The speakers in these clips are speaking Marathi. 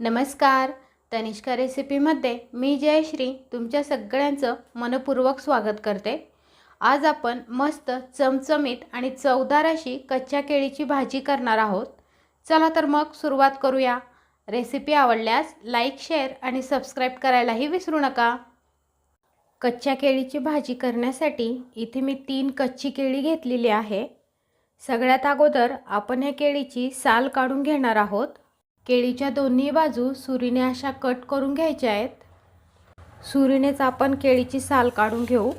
नमस्कार. तनिष्का रेसिपीमध्ये मी जयश्री तुमच्या सगळ्यांचं मनपूर्वक स्वागत करते. आज आपण मस्त चमचमीत आणि चवदार अशी कच्च्या केळीची भाजी करणार आहोत. चला तर मग सुरुवात करूया. रेसिपी आवडल्यास लाईक शेअर आणि सबस्क्राईब करायलाही विसरू नका. कच्च्या केळीची भाजी करण्यासाठी इथे मी तीन कच्ची केळी घेतलेली आहे. सगळ्यात अगोदर आपण ह्या केळीची साल काढून घेणार आहोत. केळीच्या दोन्ही बाजू सुरीने अशा कट करून घ्यायच्या आहेत. सुरीनेच आपण केळीची साल काढून घेऊ.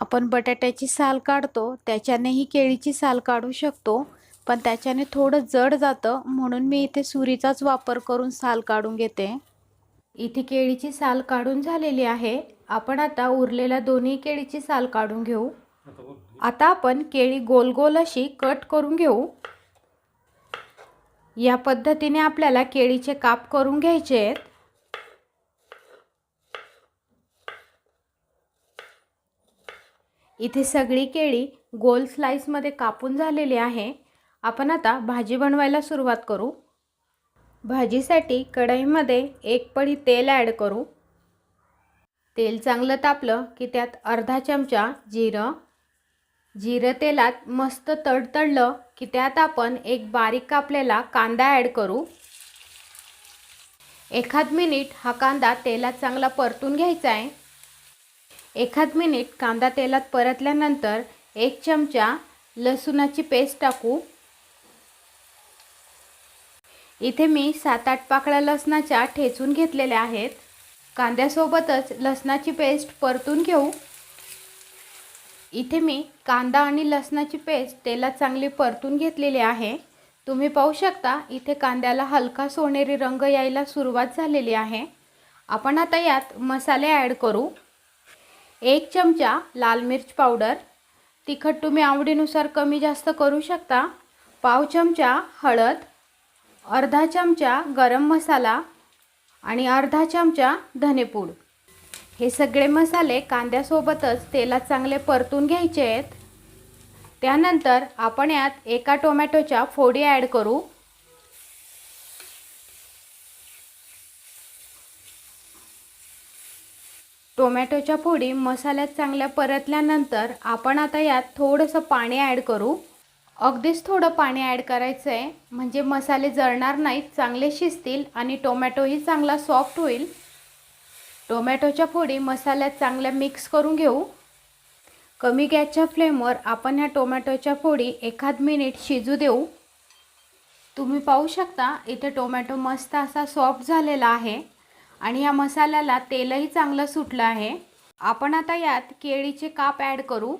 आपण बटाट्याची साल काढतो. त्याच्यानेही केळीची साल काढू शकतो. पण त्याच्याने थोडं जड जातं. म्हणून मी इथे सुरीचाच वापर करून साल काढून घेते. इथे केळीची साल काढून झालेली आहे. आपण आता उरलेल्या दोन्ही केळीची साल काढून घेऊ. आता आपण केळी गोल गोल अशी कट करून घेऊ. या पद्धतीने आपल्याला केळीचे काप करून घ्यायचे आहेत. इथे सगळी केळी गोल स्लाईसमध्ये कापून झालेली आहे. आपण आता भाजी बनवायला सुरुवात करू. भाजीसाठी कढईमध्ये एक पडी तेल ॲड करू. तेल चांगलं तापलं की त्यात अर्धा चमचा जिरं जिरं तेलात मस्त तडतडलं की त्यात आपण एक बारीक कापलेला कांदा ॲड करू. एखाद मिनिट हा कांदा तेलात चांगला परतून घ्यायचा आहे. एखाद मिनिट कांदा तेलात परतल्यानंतर एक चमचा लसूणाची पेस्ट टाकू. इथे मी सात आठ पाकळ्या लसणाच्या ठेचून घेतलेल्या आहेत. कांद्यासोबतच लसणाची पेस्ट परतून घेऊ. इथे मी कांदा आणि लसणाची पेस्ट तेलात चांगली परतून घेतलेली आहे. तुम्ही पाहू शकता इथे कांद्याला हलका सोनेरी रंग यायला सुरुवात झालेली आहे. आपण आता यात मसाले ॲड करू. एक चमचा लाल मिर्च पावडर. तिखट तुम्ही आवडीनुसार कमी जास्त करू शकता. पाव चमचा हळद. अर्धा चमचा गरम मसाला. आणि अर्धा चमचा धनेपूड. हे सगळे मसाले कांद्यासोबतच तेलात चांगले परतून घ्यायचे आहेत. त्यानंतर आपण यात एका टोमॅटोच्या फोडी ॲड करू. टोमॅटोच्या फोडी मसाल्यात चांगल्या परतल्यानंतर आपण आता यात थोडंसं पाणी ॲड करू. अगदीच थोडं पाणी ॲड करायचं आहे म्हणजे मसाले जळणार नाहीत चांगले शिजतील आणि टोमॅटोही चांगला सॉफ्ट होईल. टोमॅटोच्या फोडी मसाल्यात चांगल्या मिक्स करून घेऊ. कमी गॅसच्या फ्लेमवर आपण ह्या टोमॅटोच्या फोडी एखाद मिनिट शिजू देऊ. तुम्ही पाहू शकता इथे टोमॅटो मस्त असा सॉफ्ट झालेला आहे आणि या मसाल्याला तेलही चांगलं सुटलं आहे. आपण आता यात केळीचे काप ॲड करू.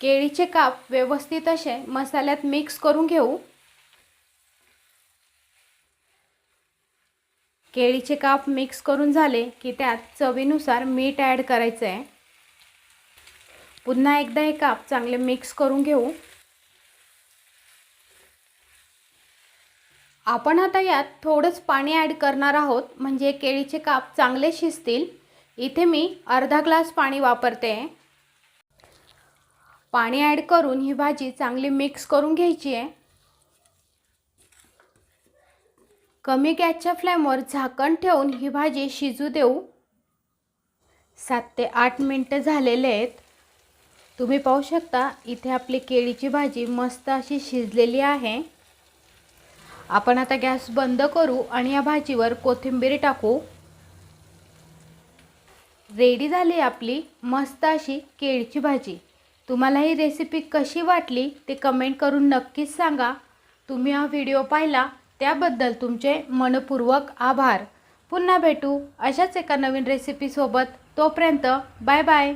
केळीचे काप व्यवस्थित असे मसाल्यात मिक्स करून घेऊ. केळीचे काप मिक्स करून झाले की त्यात चवीनुसार मीठ ॲड करायचं आहे पुन्हा एकदा हे काप चांगले मिक्स करून घेऊ. आपण आता यात थोडंच पाणी ॲड करणार आहोत म्हणजे केळीचे काप चांगले शिजतील. इथे मी अर्धा ग्लास पाणी वापरते. पाणी ॲड करून ही भाजी चांगली मिक्स करून घ्यायची आहे. कमी गॅसच्या फ्लेमवर झाकण ठेवून ही भाजी शिजू देऊ. सात ते आठ मिनटं झालेले आहेत. तुम्ही पाहू शकता इथे आपली केळीची भाजी मस्त अशी शिजलेली आहे. आपण आता गॅस बंद करू आणि या भाजीवर कोथिंबीर टाकू. रेडी झाली आपली मस्त अशी केळीची भाजी. तुम्हाला ही रेसिपी कशी वाटली ते कमेंट करून नक्कीच सांगा. तुम्ही हा व्हिडिओ पाहिला त्याबद्दल तुमचे मनपूर्वक आभार. पुन्हा भेटू अशाच एका नवीन रेसिपीसोबत तोपर्यंत बाय बाय